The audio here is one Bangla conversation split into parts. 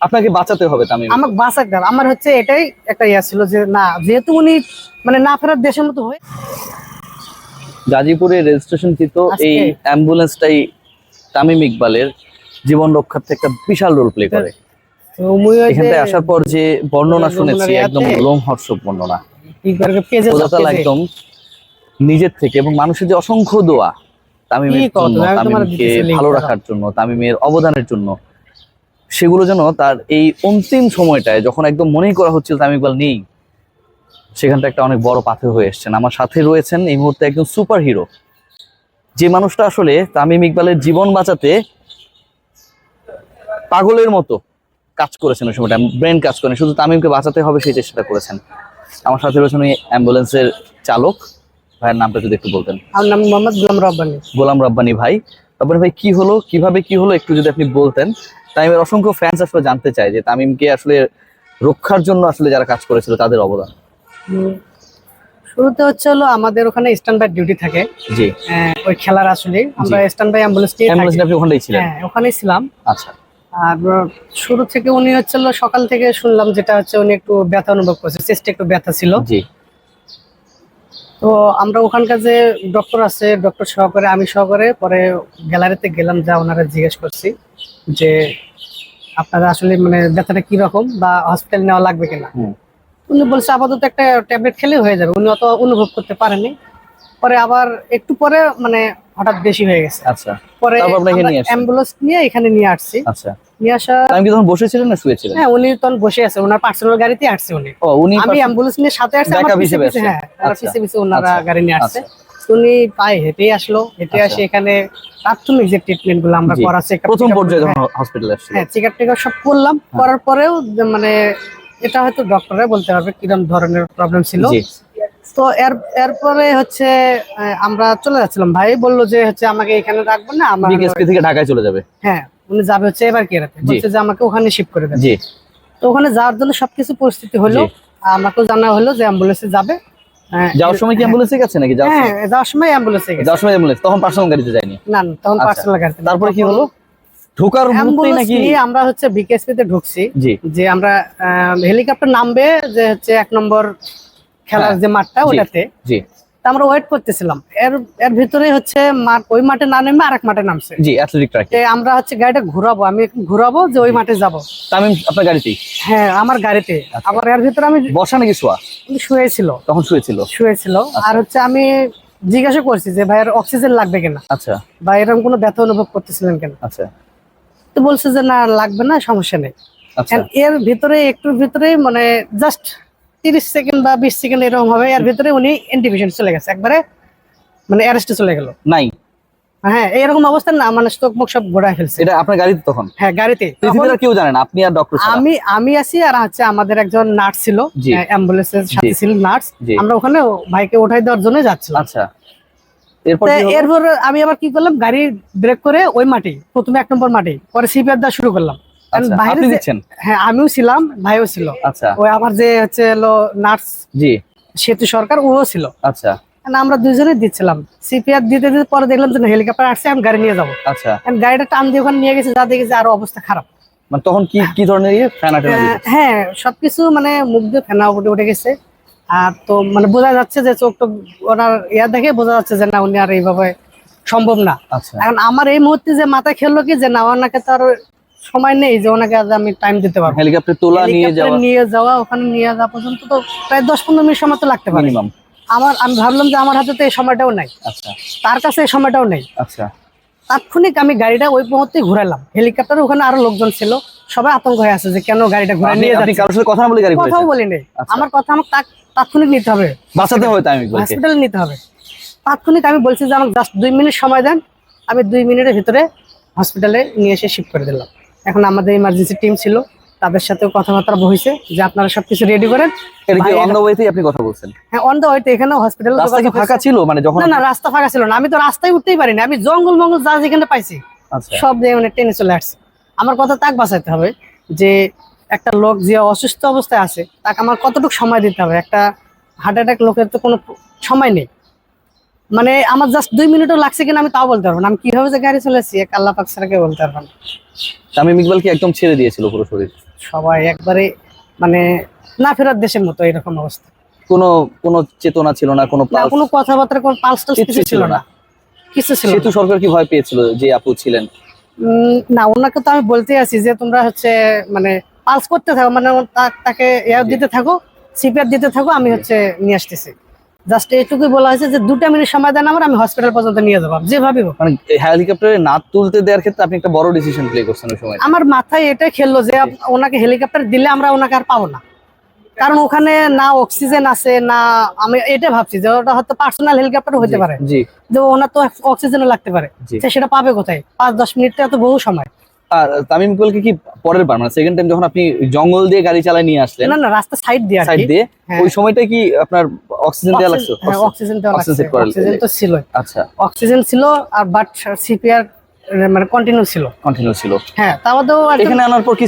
আপনাকে বাঁচাতে হবে তামিম। আমাকে বাঁচাতে হবে। আমার হচ্ছে এটাই একটা ইয়া ছিল যে না যেহেতু উনি মানে না ফেরার দেশের মতো হয়ে গাজীপুরে রেজিস্ট্রেশনকৃত আজকে- এই অ্যাম্বুলেন্সটাই তামিম ইকবালের জীবন রক্ষার্থে একটা বিশাল রোল প্লে করে। এখানটায় আসার পর যে বর্ণনা শুনেছি একদম লোমহর্ষক বর্ণনা। একদম নিজের থেকে এবং মানুষের যে অসংখ্য দোয়া তামিমের জন্য তামিমকে ভালো রাখার জন্য তামিমের অবদানের জন্য। সেগুলো যেন তার এই অন্তিম সময়টায় যখন একদম মনেই করা হচ্ছিল তামিম ইকবাল নেই সেখানটা একটা অনেক বড় পাথর হয়ে এসছেন। আমার সাথে রয়েছেন এই মুহূর্তে একজন সুপার হিরো যে মানুষটা আসলে তামিম ইকবালের জীবন বাঁচাতে পাগলের মতো কাজ করেছেন ওই সময়টা ব্রেন কাজ করেন। শুধু তামিমকে বাঁচাতে হবে সেই চেষ্টাটা করেছেন। আমার সাথে রয়েছেন ওই অ্যাম্বুলেন্সের চালক। ভাইয়ের নামটা যদি একটু বলতেন। আমার নাম মোহাম্মদ গুলাম রব্বানি। গোলাম রব্বানি ভাই। রব্বানি ভাই কি হলো? কীভাবে কি হলো? একটু যদি আপনি বলতেন। তামিমের অসংখ্য ফ্যান্স আসলে জানতে চায় যে তামিমকে আসলে রক্ষার জন্য আসলে যারা কাজ করেছিল তাদের অবদান। শুরুতে হচ্ছে হলো আমাদের ওখানে স্ট্যান্ড বাই ডিউটি থাকে। জি। আহ, ওই খেলার আসলে। আমরা স্ট্যান্ড বাই অ্যাম্বুলেন্স নিয়ে অ্যাম্বুলেন্স আপনি ওখানটাই ছিলেন? হ্যাঁ ওখানেই ছিলাম। আচ্ছা। আর শুরু থেকে উনি হচ্ছে সকাল থেকে শুনলাম যেটা হচ্ছে উনি একটু ব্যথা অনুভব করছে চেস্টে একটু ব্যথা ছিল। জি। তো আমরা ওখানকার যে ডক্টর আছে ডক্টর সহকারে আমি সহকারে পরে গ্যালারিতে গেলাম যা ওনারা জিজ্ঞেস করছি যে আপনারা আসলে মানে ব্যথাটা কীরকম বা হসপিটাল নেওয়া লাগবে কিনা। উনি বলছে আপাতত একটা ট্যাবলেট খেলে হয়ে যাবে। উনি অত অনুভব করতে পারেনি পরে আবার একটু পরে মানে হঠাৎ বেশি হয়ে গেছে। আচ্ছা। পরে? অ্যাম্বুলেন্স নিয়ে এখানে নিয়ে আসছি। আচ্ছা। নিয়ে আসা তামিম কি তখন বসেছিলেন না শুয়েছিলেন হ্যাঁ উনি তখন বসে আছে ওনার পার্সোনাল গাড়িতে আসছে উনি ও উনি আমি অ্যাম্বুলেন্স নিয়ে সাথে আসছি আমার পিছে পিছে হ্যাঁ আমার আচ্ছা। পিছে পিছে ওনারা আচ্ছা। গাড়ি নিয়ে আসছে আচ্ছা। উনি পায়ে হেঁটেই আসলো হেঁটে। আসে এখানে প্রাথমিক যে ট্রিটমেন্টগুলো আমরা জি। করা চেক প্রথম পর্যায়ে যখন হসপিটালে আসছিল হ্যাঁ চেক আপ সব করলাম করার পরেও মানে এটা হয়তো ডক্টরে বলতে পারবে কীরকম ধরনের প্রবলেম ছিল তো এর এরপরে হচ্ছে আমরা চলে যাচ্ছিলাম ভাই বলল যে হচ্ছে আমাকে এখানে রাখবেন না আমার থেকে ঢাকায় চলে যাবে হ্যাঁ উনি যাবে হচ্ছে এবার কি রাতে বলছে যে আমাকে ওখানে শিফট করে জি। তো ওখানে যাওয়ার জন্য সবকিছু পরিস্থিতি হলো। আমাকেও জানা হলো যে অ্যাম্বুলেন্সে যাবে। হ্যাঁ, যাওয়ার সময় কি অ্যাম্বুলেন্সে গেছে নাকি? হ্যাঁ যাওয়ার সময় অ্যাম্বুলেন্সে গেছে। যাওয়ার সময় অ্যাম্বুলেন্স তখন পার্সোনাল গাড়িতে যায়নি? না না, তখন আচ্ছা। পার্সোনাল গাড়িতে তারপরে কি হলো? ঢোকার অ্যাম্বুলেন্স নাকি আমরা হচ্ছে বিকেএসপি তে ঢুকছি। যে আমরা হেলিকপ্টার নামবে যে হচ্ছে এক নম্বর খেলার হ্যাঁ, যে মাঠটা ওটাতে। জি। আমরা ওয়েট করতেছিলাম। এর এর ভিতরে হচ্ছে মাঠ ওই মাঠে না নেমে আরেক মাঠে নামছে। জি অ্যাথলেটিক ট্র্যাক আমরা হচ্ছে গাড়িটা ঘুরাবো আমি ঘুরাবো যে ওই মাঠে যাব। তামিম আপনার গাড়িতেই? হ্যাঁ আমার গাড়িতে। আচ্ছা। আবার এর ভিতরে আমি বসা নাকি শোয়া? শুয়েছিল। তখন শুয়েছিল? শুয়েছিল। আচ্ছা। আর হচ্ছে আমি জিজ্ঞাসা করছি যে ভাইয়ের অক্সিজেন লাগবে কিনা? আচ্ছা। বা এরকম কোনো ব্যথা অনুভব করতেছিলেন কেন? আচ্ছা। তো বলছে যে না লাগবে না সমস্যা নেই। আচ্ছা। এর ভিতরে একটু ভিতরে মানে জাস্ট তিরিশ সেকেন্ড বা বিশ সেকেন্ড এরকম হবে। এর ভিতরে উনি ইন্ডিভিশন চলে গেছে। একবারে মানে অ্যারেস্টে চলে গেল। নাই? হ্যাঁ এরকম অবস্থা না মানে স্টোক মুখ সব ঘোরায় ফেলছে। এটা আপনার গাড়িতে তখন? হ্যাঁ গাড়িতে। পৃথিবীর কেউ জানে না আপনি আর ডক্টর আমি আমি আছি আর হচ্ছে আমাদের একজন নার্স ছিল অ্যাম্বুলেন্সের সাথে ছিল নার্স আমরা ওখানে ভাইকে উঠাই দেওয়ার জন্য যাচ্ছিলাম। আচ্ছা। এরপর আমি আবার কি করলাম গাড়ি ব্রেক করে ওই মাটি প্রথমে এক নম্বর মাটি পরে সিপিআর দেওয়া শুরু করলাম। বাইরে দিচ্ছেন? হ্যাঁ আমিও ছিলাম ভাইও ছিল। আচ্ছা। ওই আমার যে হচ্ছে হলো নার্স জি। সেতু সরকার ও ছিল। আচ্ছা। আমরা দুজনে দিচ্ছিলাম। সিপিআর দিতে দিতে পরে দেখলাম যে হেলিকপ্টার আসছে আমি গাড়ি নিয়ে যাব। আচ্ছা। গাড়িটা টান দিয়ে ওখানে নিয়ে গেছে যা দেখেছে আরও অবস্থা খারাপ। মানে তখন কি কি ধরনের ইয়ে? আহ, হ্যাঁ সবকিছু মানে মুখ দিয়ে ফেনা উঠে উঠে গেছে। আর তো মানে বোঝা যাচ্ছে যে চোখ টোক ওনার ইয়া দেখে বোঝা যাচ্ছে যে না উনি আর এইভাবে সম্ভব না। আচ্ছা। এখন আমার এই মুহূর্তে যে মাথা খেললো কি যে না ওনাকে তো আর সময় নেই যে ওনাকে আজ আমি টাইম দিতে পারব। হেলিকপ্টার তোলা নিয়ে যাওয়া। নিয়ে যাওয়া ওখানে নিয়ে যাওয়া পর্যন্ত তো প্রায় দশ পনেরো মিনিট সময় তো লাগতে পারে। আমার আমি ভাবলাম যে আমার হাতে তো এই সময়টাও নাই। আচ্ছা। তার কাছে এই সময়টাও নেই। আচ্ছা। তাৎক্ষণিক আমি গাড়িটা ওই মুহূর্তে ঘুরালাম। হেলিকপ্টার ওখানে আরও লোকজন ছিল। সবাই আতঙ্ক হয়ে আছে যে কেন গাড়িটা ঘুরে নিয়ে যাচ্ছে? কারোর সাথে কথা বলে গাড়ি কথাও বলি নেই আচ্ছা। আমার কথা আমাকে তাৎক্ষণিক নিতে হবে। বাঁচাতে হবে ইকবালকে হসপিটালে নিতে হবে। তাৎক্ষণিক আমি বলছি যে আমাকে জাস্ট দুই মিনিট সময় দেন। আমি দুই মিনিটের ভিতরে হসপিটালে নিয়ে এসে শিফট করে দিলাম। এখন আমাদের ইমার্জেন্সি টিম ছিল তাদের সাথেও কথাবার্তা বইছে যে আপনারা সবকিছু রেডি করেন। এটা অন দ্য ওয়েতেই আপনি কথা বলছেন? হ্যাঁ অন দ্য ওয়েতে এখানে হসপিটালে রাস্তা কি ফাঁকা ছিল? মানে যখন না না রাস্তা ফাঁকা ছিল না। আমি তো রাস্তায় উঠতেই পারিনি। আমি জঙ্গল মঙ্গল যা যেখানে পাইছি আচ্ছা। সব দিয়ে মানে টেনে চলে আসছে। আমার কথা তাক বাঁচাইতে হবে যে একটা লোক যে অসুস্থ অবস্থায় আছে তাকে আমার কতটুকু সময় দিতে হবে? একটা হার্ট অ্যাটাক লোকের তো কোনো সময় নেই। মানে আমার জাস্ট দুই মিনিটও লাগছে কিনা আমি তাও বলতে পারব না। আমি কীভাবে যে গাড়ি চলেছি এক আল্লাহ পাক ছাড়া কেউ বলতে পারব না। তামিম ইকবাল কি একদম ছেড়ে দিয়েছিল পুরো শরীর? সবাই একবারে মানে না ফেরার দেশের মতো এরকম অবস্থা। কোনো কোনো চেতনা ছিল না কোনো না কোনো কথাবার্তা কোনো পালস কিছু ছিল না। কিছু ছিল সেতু সরকার কি ভয় পেয়েছিল যে আপু ছিলেন? না ওনাকে তো আমি বলতে আছি যে তোমরা হচ্ছে মানে পালস করতে থাকো মানে তাকে এয়ার দিতে থাকো সিপিআর দিতে থাকো আমি হচ্ছে নিয়ে আসতেছি। জাস্ট এইটুকুই বলা হয়েছে যে দুটা মিনিট সময় দেন আমার আমি হসপিটাল পর্যন্ত নিয়ে যাব। যেভাবে হোক। মানে হেলিকপ্টারে না তুলতে দেওয়ার ক্ষেত্রে আপনি একটা বড় ডিসিশন প্লে করছেন ওই সময়। আমার মাথায় এটাই খেললো যে ওনাকে হেলিকপ্টার দিলে আমরা ওনাকে আর পাবো না। কারণ ওখানে না অক্সিজেন আছে না আমি এটা ভাবছি যে ওটা হয়তো পার্সোনাল হেলিকপ্টার হতে পারে। যে ওনার তো অক্সিজেন লাগতে পারে। সেটা পাবে কোথায়? পাঁচ দশ মিনিটটা তো বহু সময়। আর তামিম ইকবালকে কি পরের বার? মানে সেকেন্ড টাইম যখন আপনি জঙ্গল দিয়ে গাড়ি চালায় নিয়ে আসলেন না না রাস্তা সাইড দিয়ে সাইড দিয়ে হ্যাঁ। ওই সময়টা কি আপনার অক্সিজেন দেওয়া লাগছে? হ্যাঁ, অক্সিজেন দেওয়া অক্সিজেন লাগছে অক্সিজেন তো ছিল আচ্ছা। অক্সিজেন ছিল আর বাট সিপিআর মানে কন্টিনিউ ছিল। কন্টিনিউ ছিল। হ্যাঁ তাও এখানে আনার পর কি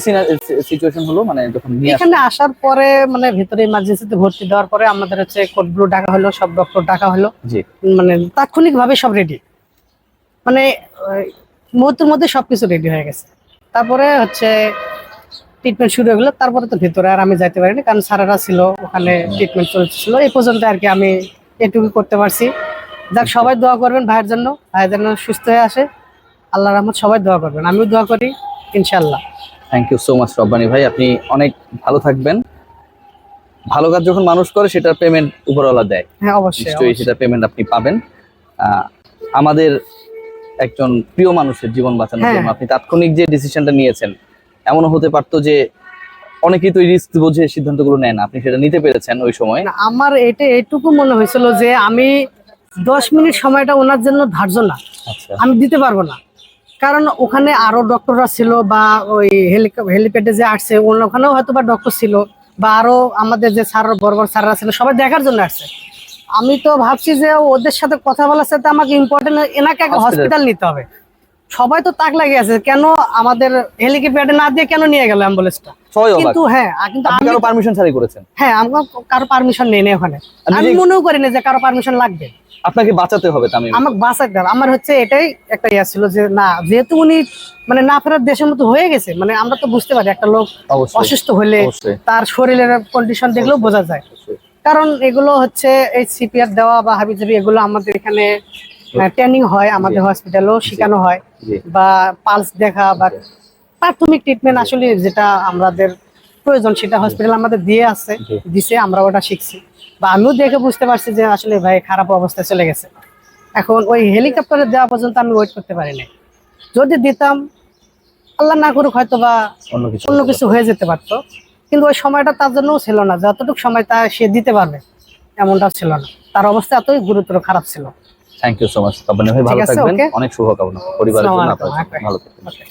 সিচুয়েশন হলো? মানে যখন এখানে আসার পরে মানে ভিতরে ইমার্জেন্সিতে ভর্তি দেওয়ার পরে আমাদের হচ্ছে কোডগুলো ডাকা হলো সব ডক্টর ডাকা হলো। জি। মানে তাৎক্ষণিক ভাবে সব রেডি মানে মুহূর্তের মধ্যে সবকিছু রেডি হয়ে গেছে। তারপরে হচ্ছে ট্রিটমেন্ট শুরু হয়ে গেলো তারপরে তো ভিতরে আর আমি যাইতে পারিনি কারণ স্যারেরা ছিল ওখানে ট্রিটমেন্ট চলছিল। এই পর্যন্ত আর কি আমি এটুকু করতে পারছি। যাক সবাই দোয়া করবেন ভাইয়ের জন্য। ভাইয়ের জন্য সুস্থ হয়ে আসে। আল্লাহ রহমত সবাই দোয়া করবেন। আমিও দোয়া করি ইনশাল্লাহ thank you so much Rabbani ভাই। আপনি অনেক ভালো থাকবেন। ভালো কাজ যখন মানুষ করে সেটার পেমেন্ট উপরওয়ালা দেয়। হ্যাঁ অবশ্যই সেটা পেমেন্ট আপনি পাবেন। আমাদের একজন প্রিয় মানুষের জীবন বাঁচানোর হ্যাঁ। জন্য আপনি তাৎক্ষণিক যে ডিসিশনটা নিয়েছেন এমনও হতে পারতো যে অনেকেই তো রিস্ক বুঝে সিদ্ধান্তগুলো নেয় না। আপনি সেটা নিতে পেরেছেন ওই সময়। আমার এটা এইটুকু মনে হয়েছিল যে আমি দশ মিনিট সময়টা ওনার জন্য ধার্য না। আচ্ছা। আমি দিতে পারব না। কারণ ওখানে আরও ডক্টররা ছিল বা ওই হেলিপ্যাডে যে আসছে ওখানেও হয়তো বা ডক্টর ছিল বা আরও আমাদের যে স্যার বড় বড় স্যাররা ছিল সবাই দেখার জন্য আসছে। আমি তো ভাবছি যে ওদের সাথে কথা বলার সাথে আমাকে ইম্পর্টেন্ট এনাকে Hospital. হসপিটাল নিতে হবে। সবাই তো তাক লাগিয়ে আছে কেন আমাদের হেলিকপ্টারে না দিয়ে কেন নিয়ে গেল অ্যাম্বুলেন্সটা কিন্তু হ্যাঁ কিন্তু আমি কারও পারমিশন ছাড়াই করেছেন? হ্যাঁ আমার কারও পারমিশন নেই না ওখানে আমি মনেও করি না যে কারও পারমিশন লাগবে। আপনাকে বাঁচাতে হবে তামিম আমাকে বাঁচাতে হবে। আমার হচ্ছে এটাই একটা ইয়া ছিল যে না যেহেতু উনি মানে না ফেরার দেশের মতো হয়ে গেছে মানে আমরা তো বুঝতে পারি একটা লোক অসুস্থ হলে তার শরীরের কন্ডিশন দেখলেও বোঝা যায়। কারণ এগুলো হচ্ছে এই সিপিআর দেওয়া বা হাবিজাবি এগুলো আমাদের এখানে ট্রেনিং হয় আমাদের হসপিটালেও শেখানো হয় বা পালস দেখা বা প্রাথমিক ট্রিটমেন্ট আসলে যেটা আমাদের প্রয়োজন সেটা হসপিটাল আমাদের দিয়ে আছে দিছে আমরা ওটা শিখছি। বা আমিও দেখে বুঝতে পারছি যে আসলে ভাই খারাপ অবস্থায় চলে গেছে। এখন ওই হেলিকপ্টারে দেওয়া পর্যন্ত আমি ওয়েট করতে পারি পারিনি যদি দিতাম আল্লাহ না করুক হয়তো বা অন্য কিছু হয়ে যেতে পারতো। কিন্তু ওই সময়টা তার জন্যও ছিল না। যতটুকু সময় তা সে দিতে পারবে এমনটা ছিল না। তার অবস্থা এতই গুরুতর খারাপ ছিল। থ্যাংক ইউ সো মাচ ভাই। ভালো থাকবেন। অনেক শুভকামনা। পরিবারের জন্য। ভালো থাকবেন। Okay.